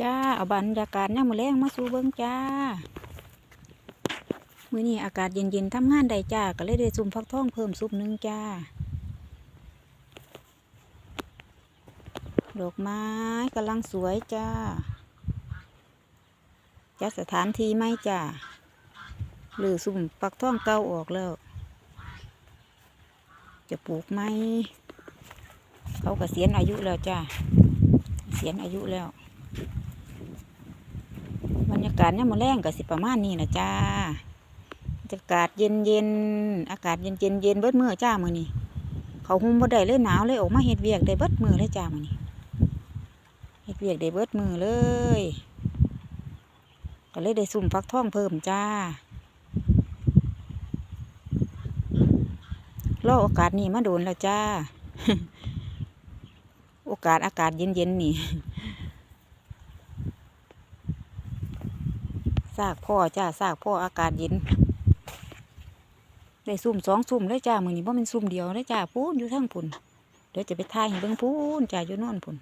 จ้าเอาบรรยากาศย่ามือแรงมาสู่เบิ่งจ้า มื้อนี้อากาศเย็นๆทำงานได้จ้า ก็เลยได้ซุ่มฟักทองเพิ่มซุปหนึงจ้า ดอกไม้กำลังสวยจ้าจัดสถานที่ไหมจ้า หรือซุ่มฟักทองเก่าออกแล้ว จะปลูกไหมเขาก็เสียนอายุแล้วจ้าเสียนอายุแล้วากาศเนี่ยมมาแรงก็สิประมาณนี้นะจ้าบรรยากาศเย็นเย็นอากาศเย็นเย็นเย็นเบิดมือจ้ามือนี่เขาหุ้มบ่ได้เลยหนาวเลยออกมาเฮ็ดเวียกได้เบิดมือเลยจ้ามือนี่เฮ็ดเวียกได้เบิดมือเลย ก็เลยได้สุ่มฟักทองเพิ่มจ้ารอโอกาสนี้มาโดนแล้วจ้า โอกาสอากาศเย็นๆนี่ ซากพ่อจ้าซากพ่ออากาศเย็นได้ซุ่มสองซุ่มเลยจ้ามือนี้เพราะมันซุ่มเดียวเลยจ้าพูนอยู่ทั้งพุ่นเดี๋ยวจะไปทายให้เบิ่งพูนจ้าอยู่นอนพุ่น